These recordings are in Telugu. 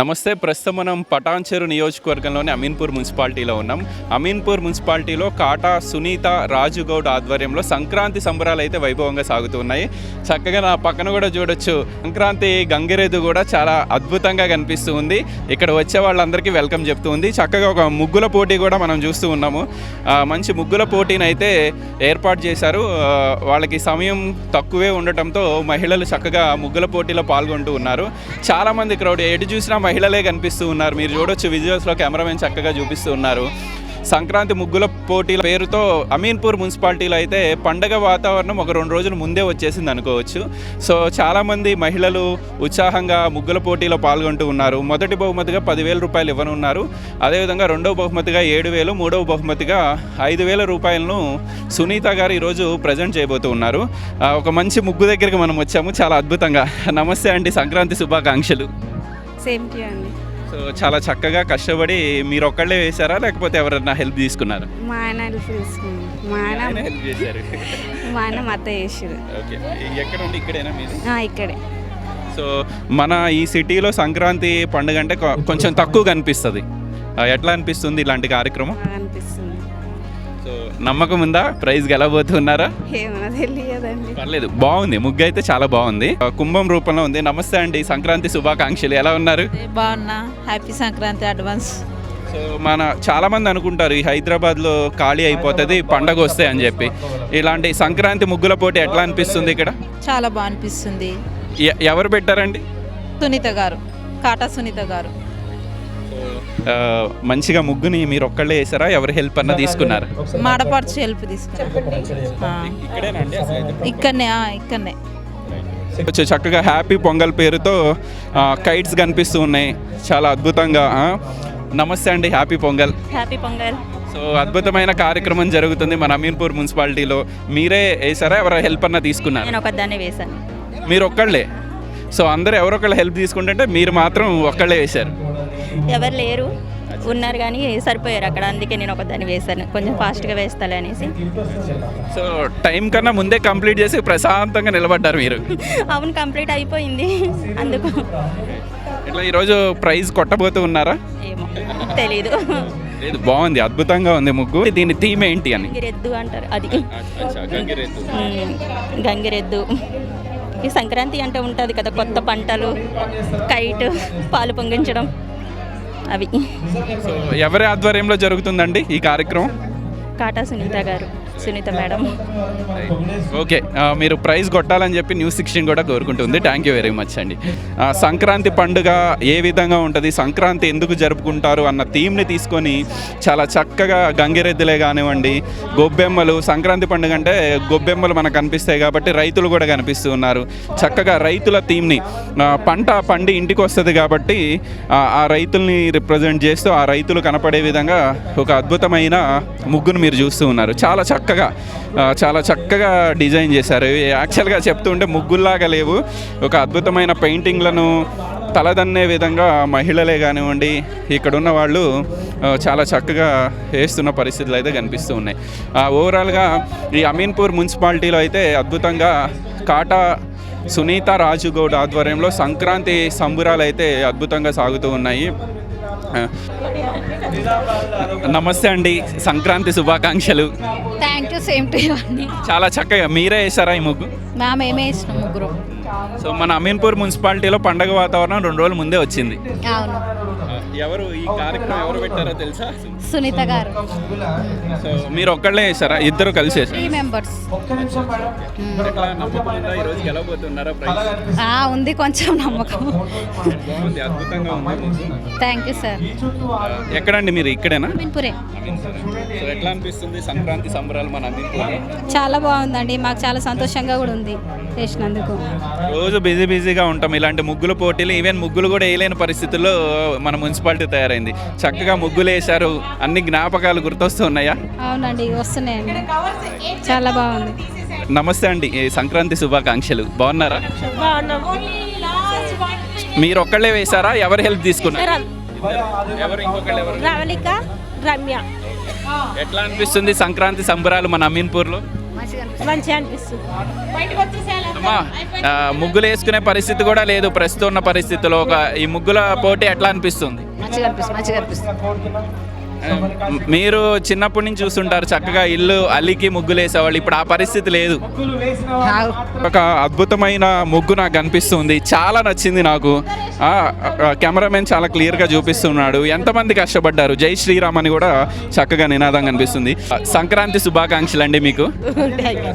నమస్తే ప్రస్తుతం మనం పటాన్చెరు నియోజకవర్గంలోని అమీన్పూర్ మున్సిపాలిటీలో ఉన్నాం. అమీన్పూర్ మున్సిపాలిటీలో కాటా సునీత రాజుగౌడ్ ఆధ్వర్యంలో సంక్రాంతి సంబరాలు అయితే వైభవంగా సాగుతున్నాయి చక్కగా నా పక్కన కూడా చూడొచ్చు సంక్రాంతి గంగిరేదు కూడా చాలా అద్భుతంగా కనిపిస్తూ ఉంది. ఇక్కడ వచ్చే వాళ్ళందరికీ వెల్కమ్ చెప్తూ ఉంది. చక్కగా ఒక ముగ్గుల పోటీ కూడా మనం చూస్తూ ఉన్నాము. మంచి ముగ్గుల పోటీని అయితే ఏర్పాటు చేశారు. వాళ్ళకి సమయం తక్కువే ఉండటంతో మహిళలు చక్కగా ముగ్గుల పోటీలో పాల్గొంటూ ఉన్నారు. చాలా మంది క్రౌడ్ ఎటు చూసినా మహిళలే కనిపిస్తూ ఉన్నారు. మీరు చూడొచ్చు విజువల్స్లో కెమెరామెన్ చక్కగా చూపిస్తూ ఉన్నారు. సంక్రాంతి ముగ్గుల పోటీల పేరుతో అమీన్పూర్ మున్సిపాలిటీలో అయితే పండగ వాతావరణం ఒక రెండు రోజుల ముందే వచ్చేసింది అనుకోవచ్చు. సో చాలామంది మహిళలు ఉత్సాహంగా ముగ్గుల పోటీలో పాల్గొంటూ ఉన్నారు. మొదటి బహుమతిగా పదివేల రూపాయలు ఇవ్వనున్నారు. అదేవిధంగా రెండవ బహుమతిగా ఏడు వేలు మూడవ బహుమతిగా ఐదు వేల రూపాయలను సునీత గారు ఈరోజు ప్రజెంట్ చేయబోతూ ఉన్నారు. ఒక మంచి ముగ్గు దగ్గరికి మనం వచ్చాము. చాలా అద్భుతంగా. నమస్తే అండి. సంక్రాంతి శుభాకాంక్షలు. సేమ్ టీ అండి సో చాలా చక్కగా కష్టపడి మీరు ఒక్కళ్ళే వేశారా? లేకపోతే ఎవరన్నా హెల్ప్ తీసుకున్నారా? మా ఆయన హెల్ప్ తీసుకున్నాం మా ఆయన హెల్ప్ చేశారు. మా ఆయన మా అత్త చేసారు ఓకే ఎక్కడ ఉండి ఇక్కడేనా మీరు ఇక్కడే. సో మన ఈ సిటీలో సంక్రాంతి పండుగ అంటే కొ- కొంచెం తక్కువ కనిపిస్తుంది. ఎట్లా అనిపిస్తుంది ఇలాంటి కార్యక్రమం? బాగా అనిపిస్తుంది. సో నమ్మకం ఉందా? ప్రైజ్ గెలవబోతున్నారా? ఏమన్నా తెలియదండి పర్లేదు. బాగుంది. ముగ్గు అయితే చాలా బాగుంది. కుంభం రూపంలో ఉంది. నమస్తే అండి. సంక్రాంతి శుభాకాంక్షలు. ఎలా ఉన్నారు? బాగున్నా. హ్యాపీ సంక్రాంతి అడ్వాన్స్ సో మన చాలా మంది అనుకుంటారు ఈ హైదరాబాద్లో ఖాళీ అయిపోతుంది పండగ వస్తే అని చెప్పి. ఇలాంటి సంక్రాంతి ముగ్గుల పోటీ ఎట్లా అనిపిస్తుంది ఇక్కడ? చాలా బాగా అనిపిస్తుంది. ఎవరు పెట్టారండి? సునీత గారు. కాటా సునీత గారు. మంచిగా ముగ్గుని మీరు ఒక్కళ్ళే వేసారా ఎవరి హెల్ప్ అన్న తీసుకున్నారు? మాడపడుచు హెల్ప్ తీసుకున్నా ఇక్కడనే ఆ, ఇక్కడనే. చక్కగా హ్యాపీ పొంగల్ పేరుతో కైట్స్ కనిపిస్తూ ఉన్నాయి. చాలా అద్భుతంగా. నమస్తే అండి happy Pongal. Happy Pongal. So అద్భుతమైన కార్యక్రమం జరుగుతుంది మన అమీన్పూర్ మున్సిపాలిటీలో. మీరే వేసారా ఎవరు హెల్ప్ అన్న తీసుకున్నారు? నేను ఒకదాన్ని వేశాను. మీరు ఒక్కళ్ళే. సో అందరూ ఎవరొకళ్ళు హెల్ప్ తీసుకుంటుంటే మీరు మాత్రం ఒక్కళ్ళే వేశారు. ఎవరు లేరు ఉన్నారు కానీ సరిపోయారు అక్కడ. అందుకే నేను ఒకదాన్ని వేశాను. కొంచెం ఫాస్ట్గా వేస్తాలే అనేసి. సో టైం కన్నా ముందే కంప్లీట్ చేసి ప్రశాంతంగా నిలబడ్డారు మీరు. అవును కంప్లీట్ అయిపోయింది. అందుకు. ఇట్లా ఈరోజు ప్రైజ్ కొట్టబోతూ ఉన్నారా? ఏమో తెలీదు. లేదు బాగుంది అద్భుతంగా ఉంది ముగ్గు. దీని థీమ్ ఏంటి అని? గంగిరెద్దు అంటారు అది. గంగిరెద్దు. ఈ సంక్రాంతి అంటే ఉంటుంది కదా కొత్త పంటలు కైట్ పాలు పొంగించడం. అవి. ఎవరి ఆధ్వర్యంలో జరుగుతుందండి ఈ కార్యక్రమం? కాటా సునీత గారు. సునీత మేడం. ఓకే మీరు ప్రైజ్ కొట్టాలని చెప్పి న్యూస్ సిక్స్టీన్ కూడా కోరుకుంటుంది. థ్యాంక్ యూ వెరీ మచ్ అండి. సంక్రాంతి పండుగ ఏ విధంగా ఉంటుంది? సంక్రాంతి ఎందుకు జరుపుకుంటారు? అన్న థీమ్ని తీసుకొని చాలా చక్కగా గంగిరెద్దులే కానివ్వండి గొబ్బెమ్మలు సంక్రాంతి పండుగ అంటే గొబ్బెమ్మలు మనకు కనిపిస్తాయి కాబట్టి రైతులు కూడా కనిపిస్తూ ఉన్నారు. చక్కగా రైతుల థీమ్ని ఆ, పంట పండి ఇంటికి వస్తుంది కాబట్టి ఆ, ఆ రైతుల్ని రిప్రజెంట్ చేస్తూ ఆ రైతులు కనపడే విధంగా ఒక అద్భుతమైన ముగ్గును మీరు చూస్తూ ఉన్నారు. చాలా చక్కగా చక్కగా చాలా చక్కగా డిజైన్ చేశారు. యాక్చువల్గా చెప్తుంటే ముగ్గుల్లాగా లేవు. ఒక అద్భుతమైన పెయింటింగ్లను తలదన్నే విధంగా మహిళలే కానివ్వండి ఇక్కడ ఉన్న వాళ్ళు చాలా చక్కగా వేస్తున్న పరిస్థితులు అయితే కనిపిస్తూ ఉన్నాయి. ఆ, ఓవరాల్గా ఈ అమీన్పూర్ మున్సిపాలిటీలో అయితే అద్భుతంగా కాటా సునీత రాజుగౌడ్ ఆధ్వర్యంలో సంక్రాంతి సంబురాలు అయితే అద్భుతంగా సాగుతూ ఉన్నాయి. నమస్తే అండి. సంక్రాంతి శుభాకాంక్షలు. థ్యాంక్ యూ సేమ్ టు అండి. చాలా చక్కగా మీరే వేసారా ఈ ముగ్గు? మ్యామ్ ఏమే ఇష్టం ముగ్గురు. సో మన అమీన్పూర్ మున్సిపాలిటీలో పండగ వాతావరణం రెండు రోజుల ముందే వచ్చింది. అవును. ఎవరు ఈ కార్యక్రమం ఎవరు పెట్టారో తెలుసా? సునీత గారు. సో మీరు ఒక్కళ్ళే వేసారా ఇద్దరు కలిసి త్రీ మెంబర్స్ ఉందా ఈరోజు గెలవబోతున్నారా ప్రైజ్? ఉంది కొంచెం నమ్మకం. బాగుంది అద్భుతంగా ఉంది. థ్యాంక్ యూ సార్ ఎక్కడండి మీరు? ఇక్కడేనా? మిన్పురే సో ఎట్లా అనిపిస్తుంది సంక్రాంతి సంబరాలు మన అమీన్పూర్ చాలా బాగుందండి. మాకు చాలా సంతోషంగా కూడా ఉంది చేసినందుకు. రోజు బిజీ బిజీగా ఉంటాం. ఇలాంటి ముగ్గుల పోటీలు ఈవెన్ ముగ్గులు కూడా వేయలేని పరిస్థితుల్లో మన మున్సిపాలిటీ తయారైంది. చక్కగా ముగ్గులు వేశారు. అన్ని జ్ఞాపకాలు గుర్తొస్తూ ఉన్నాయా అవునండి వస్తున్నాయండి. చాలా బాగుంది. నమస్తే అండి. ఈ సంక్రాంతి శుభాకాంక్షలు. బాగున్నారా? మీరు ఒక్కళ్ళే వేశారా? ఎవరు హెల్ప్ తీసుకున్నారు? ఎవరు ఇంకొకళ్ళు ఎవరు? రవళిక రమ్య. ఎట్లా అనిపిస్తుంది సంక్రాంతి సంబరాలు మన అమీన్పూర్లో? మంచిగా అనిపిస్తుంది. అమ్మా ఆ, ముగ్గులు వేసుకునే పరిస్థితి కూడా లేదు. ప్రస్తుతం ఉన్న పరిస్థితిలో ఒక ఈ ముగ్గుల పోటీ ఎట్లా అనిపిస్తుంది? మంచిగా అనిపిస్తుంది మంచిగా అనిపిస్తుంది. మీరు చిన్నప్పటి నుంచి చూస్తుంటారు చక్కగా ఇల్లు అల్లికి ముగ్గులు వేసేవాళ్ళు. ఇప్పుడు ఆ పరిస్థితి లేదు. ఒక అద్భుతమైన ముగ్గు నాకు కనిపిస్తుంది చాలా నచ్చింది నాకు. కెమెరామెన్ చాలా క్లియర్గా చూపిస్తున్నాడు. ఎంతమంది కష్టపడ్డారు? జై శ్రీరామ్ అని కూడా చక్కగా నినాదం కనిపిస్తుంది సంక్రాంతి శుభాకాంక్షలు అండి మీకు.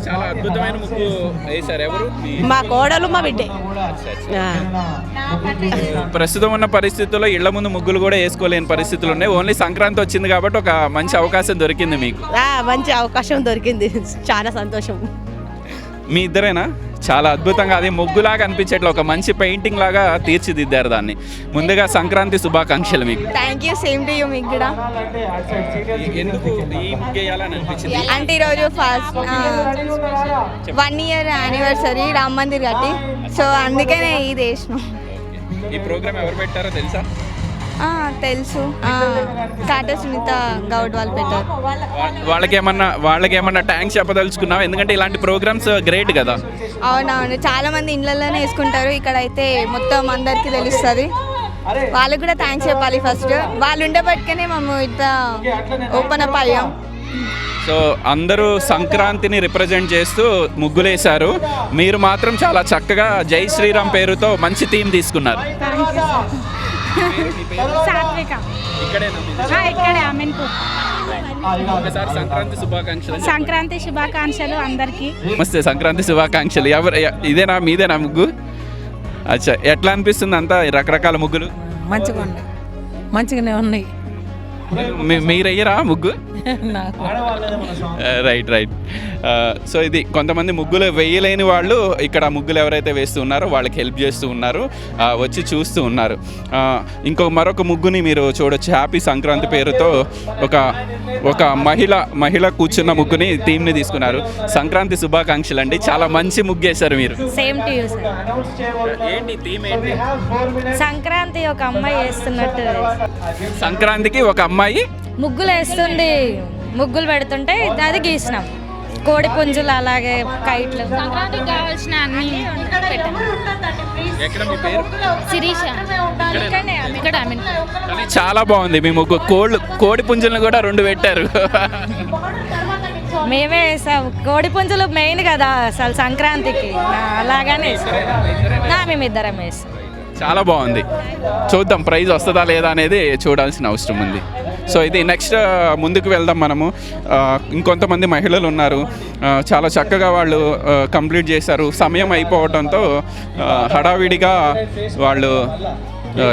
చాలా అద్భుతమైన ముగ్గు వేశారు. ఎవరు? మా కోడలు మా బిడ్డే. ప్రస్తుతం ఉన్న పరిస్థితుల్లో ఇళ్ళ ముందు ముగ్గులు కూడా వేసుకోలేని పరిస్థితులు ఉన్నాయి. ఓన్లీ సంక్రాంతి వచ్చింది కాబట్టి ఒక మంచి అవకాశం దొరికింది మీకు. మంచి అవకాశం దొరికింది. చాలా సంతోషం. మీ ఇద్దరేనా? చాలా అద్భుతంగా అది ముగ్గులాగా అనిపించేట్లా ఒక మంచి పెయింటింగ్ లాగా తీర్చిదిద్దారు దాన్ని. ముందుగా సంక్రాంతి శుభాకాంక్షలు మీకు. Thank you same to you మీకు కూడా. ఎందుకు ఈ అంటే ఈరోజు first one year anniversary Ram Mandir కట్టి. సో అందుకనే ఇది వేసినాం. ఈ ప్రోగ్రామ్ ఎవరు పెట్టారో తెలుసా? తెలుసు. కాటా సునీత గౌడ్ వాళ్ళు పెట్టారు. వాళ్ళకి ఏమన్నా వాళ్ళకి ఏమన్నా ట్యాంక్స్ చెప్పదలుచుకున్నావు? ఎందుకంటే ఇలాంటి ప్రోగ్రామ్స్ గ్రేట్ కదా. అవునవును. చాలా మంది ఇళ్ళల్లోనే వేసుకుంటారు. ఇక్కడ అయితే మొత్తం అందరికీ తెలుస్తుంది. వాళ్ళకి కూడా థ్యాంక్స్ చెప్పాలి ఫస్ట్ వాళ్ళు ఉండబట్టుకనే మేము ఇట్లా ఓపెన్ అప్ అయ్యాం. సో అందరూ సంక్రాంతిని రిప్రజెంట్ చేస్తూ ముగ్గులేశారు. మీరు మాత్రం చాలా చక్కగా జై శ్రీరామ్ పేరుతో మంచి థీమ్ తీసుకున్నారు. సాత్విక? ఇక్కడే అమీన్పూర్ సంక్రాంతి శుభాకాంక్షలు. సంక్రాంతి శుభాకాంక్షలు అందరికీ. నమస్తే సంక్రాంతి శుభాకాంక్షలు. ఎవరు ఇదేనా మీదేనా ముగ్గు? అచ్చా ఎట్లా అనిపిస్తుంది అంతా రకరకాల ముగ్గులు? మంచిగా ఉన్నాయి మంచిగానే ఉన్నాయి. మీ- మీరయ్యరా ముగ్గు? రైట్ రైట్ సో ఇది కొంతమంది ముగ్గులు వేయలేని వాళ్ళు ఇక్కడ ముగ్గులు ఎవరైతే వేస్తూ ఉన్నారో వాళ్ళకి హెల్ప్ చేస్తూ ఉన్నారు ఆ, వచ్చి చూస్తూ ఉన్నారు. ఆ, ఇంకో మరొక ముగ్గుని మీరు చూడొచ్చు. హ్యాపీ సంక్రాంతి పేరుతో ఒక ఒక మహిళ మహిళ కూర్చున్న ముగ్గుని థీమ్ని తీసుకున్నారు. సంక్రాంతి శుభాకాంక్షలు అండి. చాలా మంచి ముగ్గు వేశారు మీరు. సేమ్ టు యూ సార్ ఏంటి థీమ్ ఏంటి? సంక్రాంతి ఒక అమ్మాయి వేస్తున్నట్టు సంక్రాంతికి ఒక అమ్మాయి ముగ్గులు వేస్తుంది ముగ్గులు పెడుతుంటే అది గీసినాం. కోడి పుంజులు అలాగే కైట్లు. సంక్రాంతికి కావాల్సిన అన్ని శిరీష ఇక్కడ కానీ చాలా బాగుంది. మీ ముగ్గు కోళ్ళు కోడి పుంజులను కూడా రెండు పెట్టారు. మేమే వేసాం. కోడి పుంజులు మెయిన్ కదా అసలు సంక్రాంతికి. అలాగానే వేసాం. నా మేమిద్దరం వేసాం. చాలా బాగుంది. చూద్దాం ప్రైజ్ వస్తుందా లేదా అనేది చూడాల్సిన అవసరం ఉంది. సో ఇది నెక్స్ట్ uh, ముందుకు వెళ్దాం మనము. ఇంకొంతమంది మహిళలు ఉన్నారు. చాలా చక్కగా వాళ్ళు కంప్లీట్ చేశారు. సమయం అయిపోవడంతో హడావిడిగా వాళ్ళు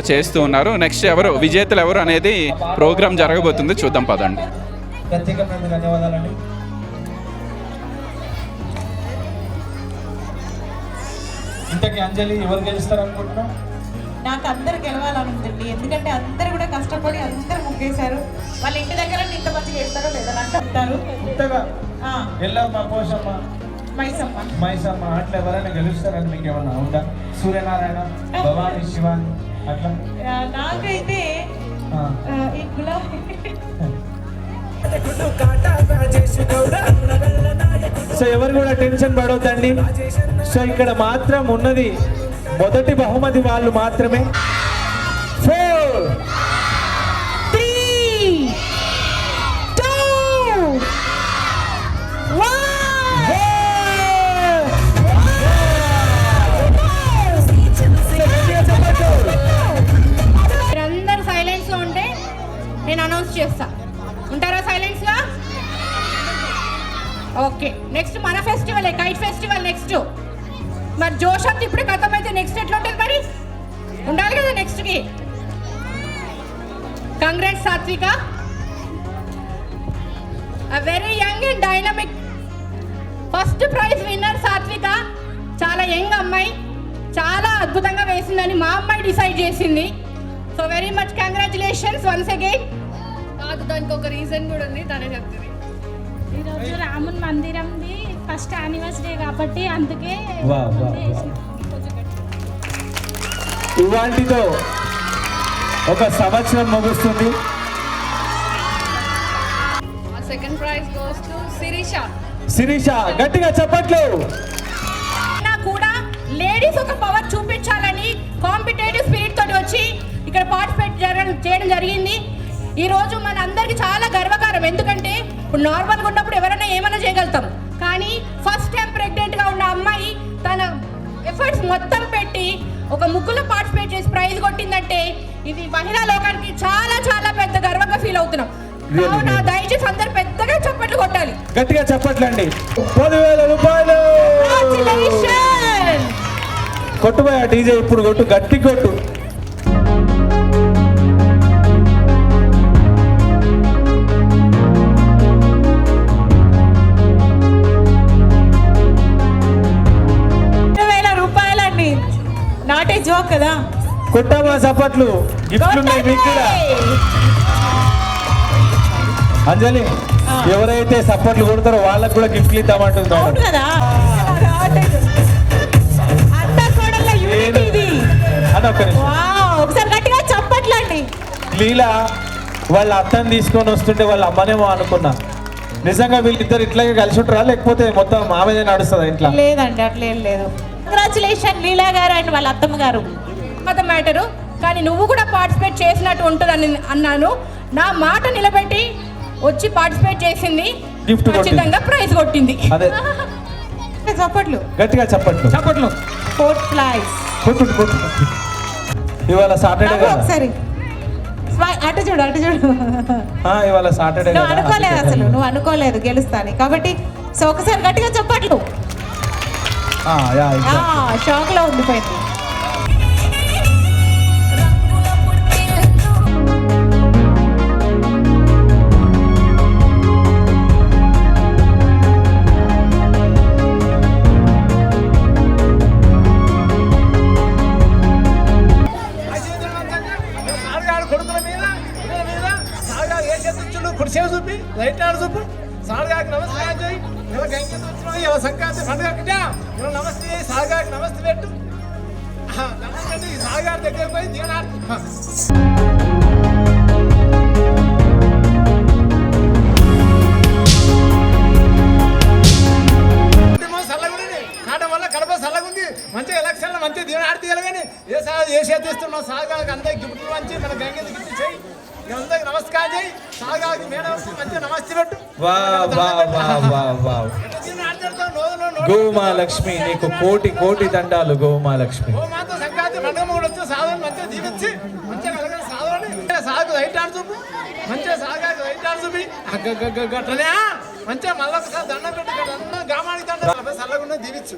చేస్తూ ఉన్నారు. నెక్స్ట్ ఎవరు? విజేతలు ఎవరు అనేది ప్రోగ్రామ్ జరగబోతుంది. చూద్దాం పదండి. ప్రత్యేకమైన ధన్యవాదాలండి. ఇంతకీ అంజలి ఎవరు గెలుస్తారు అనుకుంటున్నాం నాకు అందరు గెలవాలని ఉందండి. ఎందుకంటే అందరు కూడా కష్టపడి అందరు ముగ్గేశారు. వాళ్ళ ఇంటి దగ్గర ఇంత మంచిగా వేస్తారో లేదా అంటారు మైసమ్మ. మైసమ్మ అట్లా ఎవరైనా గెలుస్తారని మీకు ఏమన్నా ఉందా? సూర్యనారాయణ భవానీ శివ అట్లా? నాకైతే ఈ గులాబీ. సో ఎవరు కూడా టెన్షన్ పడవద్దండి సో ఇక్కడ మాత్రం ఉన్నది మొదటి బహుమతి వాళ్ళు మాత్రమే. Congrats Sathvika very young and dynamic first prize winner Sathvika చాలా యంగ్ అమ్మాయి. చాలా అద్భుతంగా వేసిందని మా అమ్మాయి డిసైడ్ చేసింది. So very much congratulations once again కాదు దానికి ఒక రీజన్ కూడా ఉంది తనే చెప్తుంది. ఈరోజు రాముని మందిరంది ఫస్ట్ యానివర్సరీ కాబట్టి అందుకే. ఇవాంటితో ఒక సంవత్సరం ముగుస్తుంది. Second prize goes to Sireesha Sireesha గట్టిగా చెప్పట్లు. కూడా లేడీస్ ఒక పవర్ చూపించాలని కాంపిటేటివ్ స్పిరిట్ తోటి వచ్చి ఇక్కడ పార్టిసిపేట్ చేయడం జరిగింది. ఈ రోజు మన అందరికి చాలా గర్వకారం ఎందుకంటే ఇప్పుడు నార్మల్గా ఉన్నప్పుడు ఎవరైనా ఏమైనా చేయగలుగుతాం. కానీ ఫస్ట్ టైం ప్రెగ్నెంట్గా ఉన్న అమ్మాయి తన ఎఫర్ట్స్ మొత్తం ఒక ముగ్గులో పార్టిసిపేట్ చేసి ప్రైజ్ కొట్టిందంటే ఇది మహిళా లోకానికి చాలా చాలా పెద్ద గర్వంగా ఫీల్ అవుతున్నాం. కావున. దయచేసి అందరు పెద్దగా చప్పట్లు కొట్టాలి. గట్టిగా చెప్పట్లండి. పదివేల రూపాయలు! కొట్టుపోయా డీజే ఇప్పుడు కొట్టు గట్టి కొట్టు. కదా? కొట్టమ్మా చప్పట్లు. మీకు కూడా. అంజలి ఎవరైతే సప్పట్లు కొడతారో వాళ్ళకు కూడా గిఫ్ట్లు ఇద్దామంటుంది మేడం. అని ఒక్క నిమిషం. లీలా వాళ్ళ అత్తని తీసుకొని వస్తుంటే వాళ్ళ అమ్మనేమో అనుకున్నా. నిజంగా వీళ్ళిద్దరు ఇట్లాగే కలిసి ఉంటారా? లేకపోతే మొత్తం ఆమెదే నడుస్తుందా ఇంట్లో? లేదండి అట్లేం లేదు. కంగ్రాచులేషన్ లీలా గారు అండ్ వాళ్ళ అత్తమ్మ గారు. మ్యాటరు కానీ నువ్వు కూడా పార్టిసిపేట్ చేసినట్టు ఉంటుందని అన్నాను. నా మాట నిలబెట్టి వచ్చి పార్టిసిపేట్ చేసింది. ఖచ్చితంగా ప్రైజ్ కొట్టింది. అదే. చప్పట్లు. గట్టిగా చెప్పట్లు. చప్పట్లు. ఫోర్త్ ప్రైజ్ కొట్టు ఇవాళ సాటర్డే ఒకసారి. అటు చూడు అటు చూడు. ఆ, ఇవాళ సాటర్డే నువ్వు అనుకోలేదు అసలు నువ్వు అనుకోలేదు గెలుస్తాని. కాబట్టి సో ఒకసారి గట్టిగా చెప్పట్లు. ఆ, యా, exactly. షాక్లో ఉండిపోయింది. సారగాడు కొడుకుల మీద పిల్లల మీద సారగా ఏ చేతులు కుడి చేయి చూపి చూపు. సారగాకి నమస్కారం చేయి. ఇలా ఇలా సంక్రాంతి పండుగ ఇలా నమస్తే చేయి నమస్తే పెట్టు నమస్తే పెట్టి దగ్గర పోయి దీవనాడు వల్ల మంచిగా ఎలక్షన్లో మంచిగా దీని ఆడితే కానీ ఏ సా ఏ చేస్తున్నాం? సాగాకి అందరికి గిఫ్ట్లు మంచి మన గంగకి గిఫ్ట్ చేయి. అందరికి నమస్కారం చేయి. సాగాకి మేడం మంచిగా నమస్తే పెట్టు. వా వా వా వా వా. ఎట్లా దీవెన ఆడుతుంటావు? నోరు నోరు నోరు. గోమాలక్ష్మి నీకు కోటి కోటి దండాలు గోమాలక్ష్మి. ఓ మాతో సంక్రాంతి పండుగ కూడా వచ్చి సాధన మంచిగా దీవించి మంచిగా కలగని సాగు రైట్ ఆడు చూపు. మంచిగా సాగాకి రైట్ ఆడు చూపి. అగ్గ గట్టనే మంచిగా మళ్ళీ ఒకసారి దండం పెట్టి అన్న గ్రామానికి దండం చల్లకుండా దీవించు.